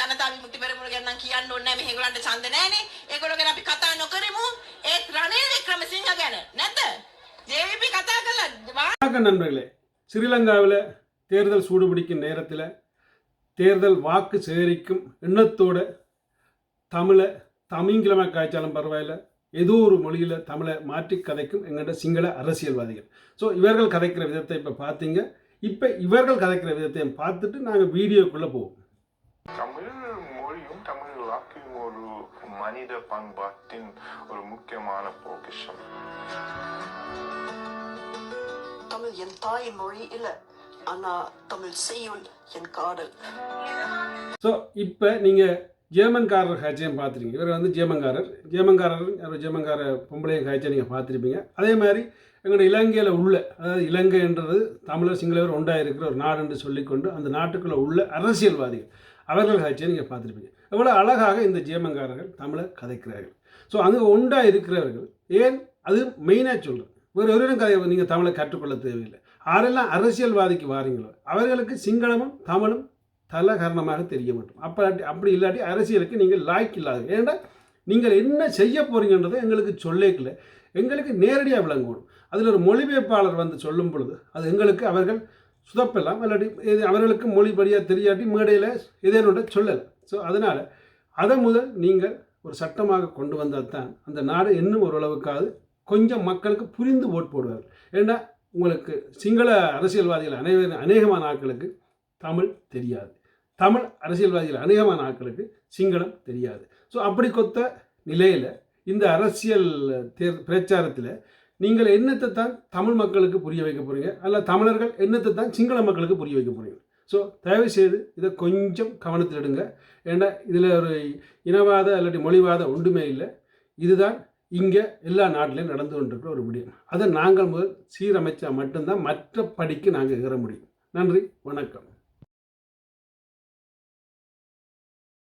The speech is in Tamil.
ජනතා විමුක්ති පෙරමුණ ගැන නම් කියන්න ඕනේ නැහැ මේගොල්ලන්ට ඡන්ද නැහැනේ. ඒගොල්ලෝ ගැන අපි කතා නොකරමු. ඒත් රනිල් වික්‍රමසිංහ ගැන නැද්ද? JVP කතා කළා. වා- வணக்கம் நண்பர்களே ஸ்ரீலங்காவில் தேர்தல் சூடுபிடிக்கும் நேரத்தில் தேர்தல் வாக்கு சேகரிக்கும் எண்ணத்தோட தமிழை தமிங்கிழமை காய்ச்சாலும் பரவாயில்ல ஏதோ ஒரு மொழியில் தமிழை மாற்றி கதைக்கும் எங்கள்கிட்ட சிங்கள அரசியல்வாதிகள் ஸோ இவர்கள் கதைக்கிற விதத்தை இப்போ பார்த்தீங்க இப்போ இவர்கள் கதைக்கிற விதத்தையும் பார்த்துட்டு நாங்கள் வீடியோக்குள்ளே போவோம் தமிழ் மொழியும் தமிழ் வாக்கியும் ஒரு மனித பண்பாட்டின் ஒரு முக்கியமான பொக்கிஷம். தமிழ் என் தாய் மொழி இல்ல ஆனா தமிழ் செய்யுள் என் காதல். ஸோ இப்போ நீங்கள் ஜேமன்காரர் காய்ச்சியும் பார்த்துருக்கீங்க. இவர் வந்து ஜேமன்காரர். ஜேமன்காரர் ஜேமன்கார பொம்பளையும் காய்ச்சியை நீங்கள் பார்த்துருப்பீங்க. அதே மாதிரி எங்களோட இலங்கையில் உள்ள அதாவது இலங்கைன்றது தமிழர் சிங்களவர் ஒன்றாக இருக்கிற ஒரு நாடு என்று சொல்லிக்கொண்டு அந்த நாட்டுக்குள்ளே உள்ள அரசியல்வாதிகள். அவர்கள் காட்சியை நீங்கள் பார்த்துருப்பீங்க. எவ்வளோ அழகாக இந்த ஜேமங்காரர்கள் தமிழை கதைக்கிறார்கள். ஸோ அங்கே ஒன்றாக இருக்கிறவர்கள் ஏன்? அது மெயினாக சொல்கிறேன் வேறு ஒரு கதை நீங்கள் தமிழை கற்றுக்கொள்ள தேவையில்லை. யாரெல்லாம் அரசியல்வாதிக்கு வாரீங்களோ அவர்களுக்கு சிங்களமும் தமிழும் தல காரணமாக தெரிய மாட்டோம் அப்போ அப்படி இல்லாட்டி அரசியலுக்கு நீங்கள் லாய்க்கு இல்லாது ஏன்னா நீங்கள் என்ன செய்ய போகிறீங்கன்றதை எங்களுக்கு சொல்லேக்கல. எங்களுக்கு நேரடியாக விளங்கணும். அதில் ஒரு மொழிபெயர்ப்பாளர் வந்து சொல்லும் பொழுது அது எங்களுக்கு அவர்கள் சுதப்பெல்லாம் இல்லாட்டி இது அவர்களுக்கு மொழிபடியாக தெரியாட்டி மேடையில் இதனோட சொல்லலை. ஸோ அதனால் அதை முதல் நீங்கள் ஒரு சட்டமாக கொண்டு வந்தால் தான் அந்த நாடு இன்னும் ஓரளவுக்காவது கொஞ்சம் மக்களுக்கு புரிந்து ஓட் போடுவார்கள். ஏன்னா உங்களுக்கு சிங்கள அரசியல்வாதிகள் அனைவரும் அநேகமான ஆட்களுக்கு தமிழ் தெரியாது. தமிழ் அரசியல்வாதிகள் அநேகமான ஆட்களுக்கு சிங்களம் தெரியாது. ஸோ அப்படி கொத்த நிலையில் இந்த அரசியல் தேர் பிரச்சாரத்தில் நீங்கள் என்னத்தை தான் தமிழ் மக்களுக்கு புரிய வைக்க போகிறீங்க அல்ல தமிழர்கள் என்னத்தை தான் சிங்கள மக்களுக்கு புரிய வைக்க போகிறீங்க ஸோ தயவு செய்து இதை கொஞ்சம் கவனத்தில் எடுங்க. ஏன்னா இதில் ஒரு இனவாத இல்லாட்டி மொழிவாத ஒன்றுமே இல்லை. இதுதான் இங்கே எல்லா நாட்டிலையும் நடந்து கொண்டிருக்கிற ஒரு முடியும் அதை நாங்கள் முதல் சீரமைச்சா மட்டும்தான் மற்ற படிக்கு நாங்கள் ஏற முடியும். நன்றி வணக்கம்.